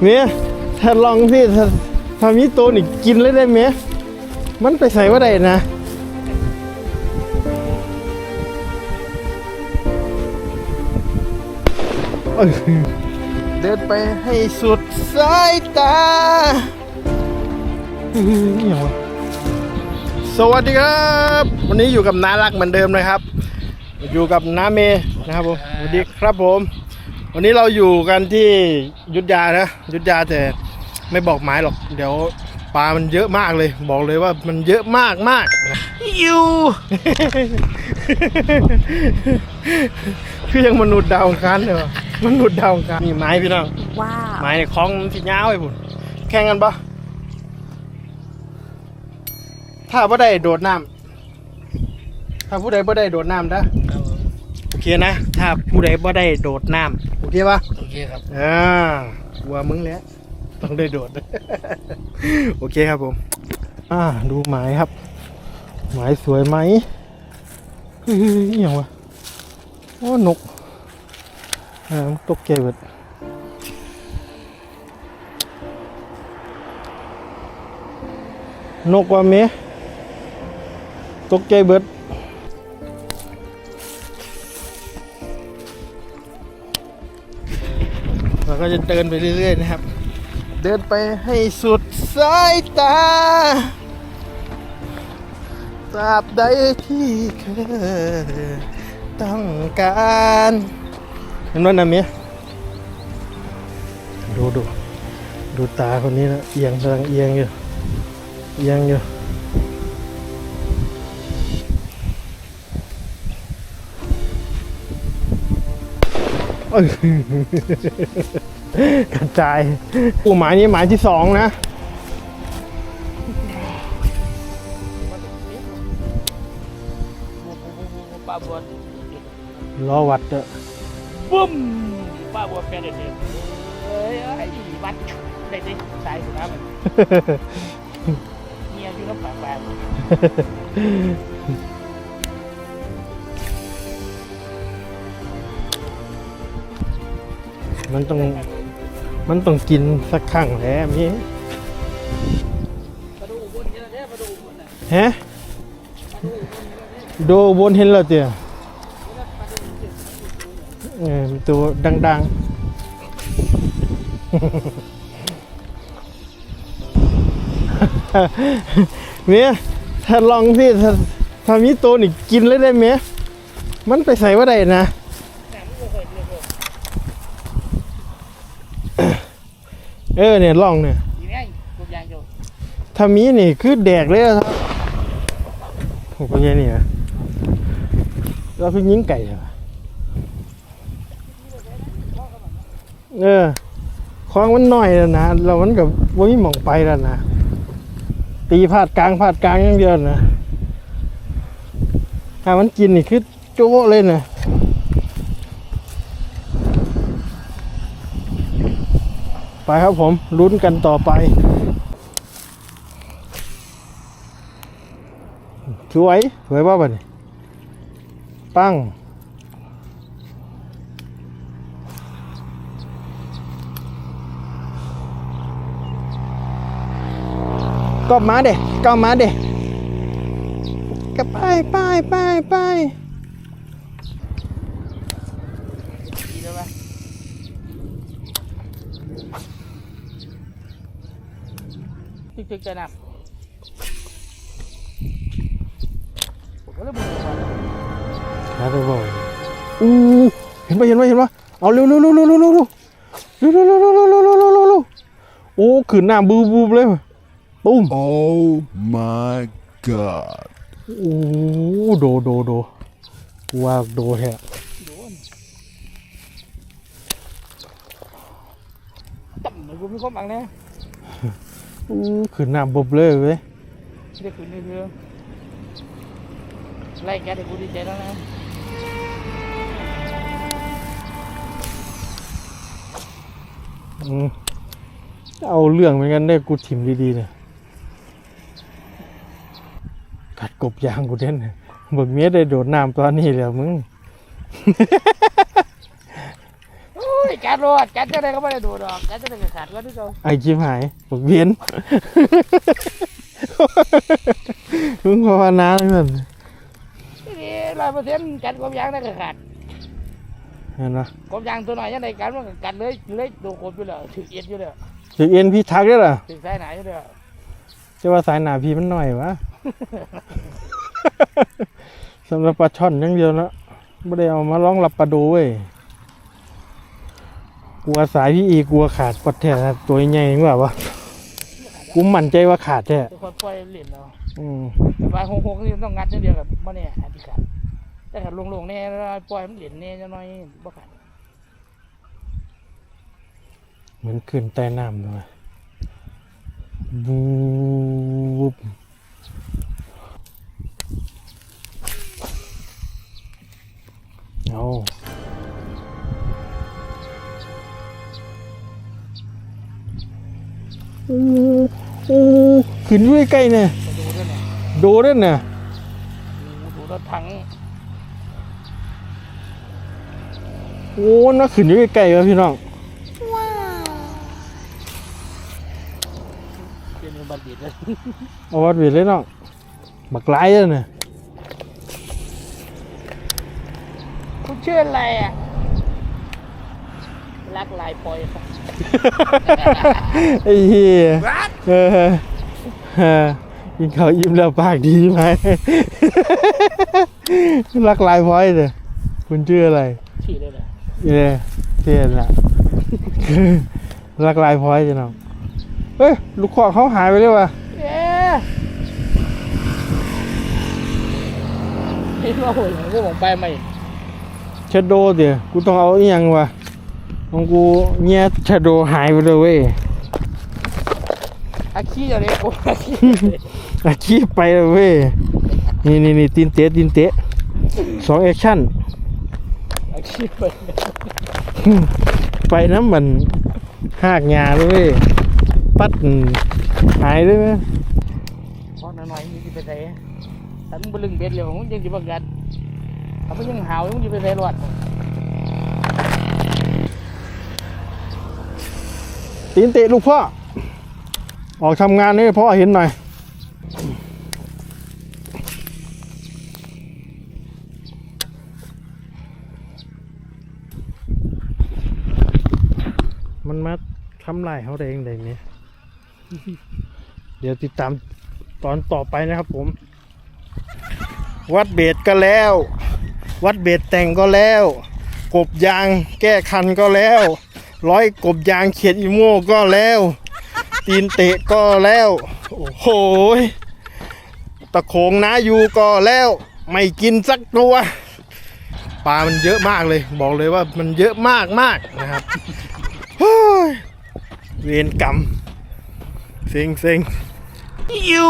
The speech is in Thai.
เมียถ้าลองสิถ้าถ้ามีโตนี่กินเลยได้เมียมันไปใส่ว่าได้นะเดินไปให้สุดสายตาสวัสดีครับ วันนี้อยู่กับน้ารักเหมือนเดิมนะครับ อยู่กับน้าเมนะครับผมสวัสดีครับผม วันนี้เราอยู่กันที่ยุทธยานะยุทธยาแต่ไม่บอกหมายหรอก เดี๋ยวปลามันเยอะมากเลย บอกเลยว่ามันเยอะมากมากอยู่คือยังมนุษย์ดาวอังคารเลยวะมนุษย์ดาวอังคารนี่ไม้พี่น้องว้าวไม้ในคลองมันสิยาวไอ้บุญแข่งกันปะถ้าบ่ได้โดดน้ำถ้าผู้ใดบ่ได้โดดน้ำนะโอ เคนะ ถ้าผู้ใดบ่ได้โดดน้ำโอเคปะโอเคครับอ่าว่ามึงแหล้วต้องได้โดด โอเคครับผม อ่า ดูหมายครับ หมายสวยไหมเฮ้ยอหย่างวะโอ้นกอ่ามันตกใจเบิดนกว่าเมตกใจเบิด ก็จะเดินไปเรื่อยๆนะครับ เดินไปให้สุดสายตาตราบใดที่เคยต้องการเห็นว่านะเมียดูดูดูตาคนนี้นะเอียงกำลังเอียงอยู่เอียงอยู่ กระจายอูหมายนี้หมายที่สองนะ ป้าบัวรอวัดเถอะบุ้มป้าบัวแฟนเด็ดเอ้ยไอ้วัดเด็ดดิสายสุดน้ำมันเมียอยู่น้ำปากแมันต้อง มันต้องกินสักครั้งแหล้วมีมาดูบนนี่แหละเนี่ยมาดูบนนะฮะโดบนเห็นแล้วเตี่ยเออมีตัวดังๆเมียถ้าลองสิถ้าถ้ามีตัวนี่กินเลยได้เมียมันไปใส่ว่าได้นะ เออเนี่ยลองเนี่ยอยู่ไงกูยางอยู่ถ้ามีนี่คือแดกเลยครับโอ้เป็นไงนี่อะเราเพิ่งยิงไก่เหรอเออคลองมันหน้อยแล้วนะเรามันกับว่ามีหมองไปแล้วนะตีพาดกลางพาดกลางอย่างเดียวนะถ้ามันกินนี่คือโจ๊ะเลยนะ ไปครับผมลุ้นกันต่อไปสวยสวยป่ะบัดนี้ปั้งก็มาเด็ก็มาเด็ก็ไปไปไปไป ดีแล้วปะตึกๆจะนับผมก็เลยบุกมาหาไปบ่อยอู้เห็นปะเห็นปะเห็นปะเอาเร็วเร็วเร็วเร็วเร็วเร็วเร็วเร็วเร็วเร็วเร็วเร็วเร็วเร็วเร็วเร็วเร็วโอ้ขืนน้ำบูบูเลยตุ้ม Oh my god. โอ้โดโดโดว่าโดแฮะต่ำเลยกูมีความบังแน่ อู้ขืนน้ำบบเลยเว้ยเด็กคนนี้คือไล่แกเด็กกูดีใจแล้วนะอืมเอาเรื่องเหมือนกันได้กูถิ่มดีๆเนี่ยกัดกบยางกูเด่นเบิกเมียได้โดดน้ำตอนนี้แล้วมึง โอ้ยยการรอดการจะได้ก็ไม่ได้ดูดอกการจะได้ก็ขาดว่าที่เขาไอ้ชิบหายผมเวียนมึงภาวนาเลยมันที่นี่ร้อยเปอร์เซ็นต์การกบยางได้ก็ขาดเห็นปะกบยางตัวหน่อยยังไงกันมันก็กัดเลยเลยโดนกบอยู่แล้วถือเอ็ดอยู่แล้วถึงเอ็นพี่ทักได้เหรอถือสายไหนอยู่แล้วจะว่าสายหนาพี่มันหน่อยวะสำหรับปลาช่อนอย่างเดียวนะไม่ได้เอามาล่องรับปลาดูเว้ย กลัวสายพี่อีกลัวขาดปัดแท้ตัวใหญ่ยังแบบวะกูมั่นใจว่าขาดแท้ทุกคนปล่อยเล่นแล้วอืมปลาหงหงนี่มันต้องงัดอย่างเดียวกับมันเนี่ยอันที่ขาดแต่ขาดลงๆเนี่ยปล่อยมันเล่นเนี่ยจะน้อยบ่ขาดเหมือนขึ้นใต้น้ำเลยบูบ ขึ้นด้วยใกล้เนี่ยมาดูด้วยเนี่ยโดด้วยเนี่ยดูรถถังโอ้น่าขึ้นด้วยใกล้วะพี่น้องเป็นบัณฑิตเลยเอาวัดเวียดเลยน้องบักไล่เลยเนี่ยคุณชื่ออะไรอะ รักลายปล่อยครับไอ้เหี้ยเออเออกินข้าวอิ่มแล้วปากดีไหมรักลายพอยเลยคุณชื่ออะไรฉี่เลยนะเนี่ยเทียนละรักลายพอยจ้ะน้องเฮ้ยลูกขอเขาหายไปเลยว่ะเอ๊ะนี่ว่าโหยพวกผมไปไหมชาโดเดี๋ยวกูต้องเอาอีหยังวะ ของกูเงี้ยชาโดหายไปเลยเว้ยอาคีอะไรกูอาคีอาชีพไปเลยเว้ย นี่นี่นี่ตีนเตะตีนเตะสองแอคชั่นอาคีไป ไปน้ำมันหากงาเลยเว้ย ปัดหายเลยไหมพอหน่อยๆมึงจะไปไหนแต่มึงไปลึงเบ็ดเร็วมึงยังจะประกันถ้ามึงยังหาวมึงจะไปไหนรอด ตีนเตะลูกพ่อ ออกทำงานนี่พ่อเห็นหน่อย มันมาทำลายเขาได้ยังไงเนี่ยเดี๋ยวติดตามตอนต่อไปนะครับผม วัดเบสก็แล้ว วัดเบสแต่งก็แล้ว กบยางแก้คันก็แล้ว ร้อยกบยางเขียดอีโม่ก็แล้ว ตีนเตะก็แล้ว โอ้โหตะโขงนายูก็แล้ว ไม่กินสักตัวปลามันเยอะมากเลย บอกเลยว่ามันเยอะมากมากนะครับเฮ้ยเวรกรรมเซ็งเซ็งยู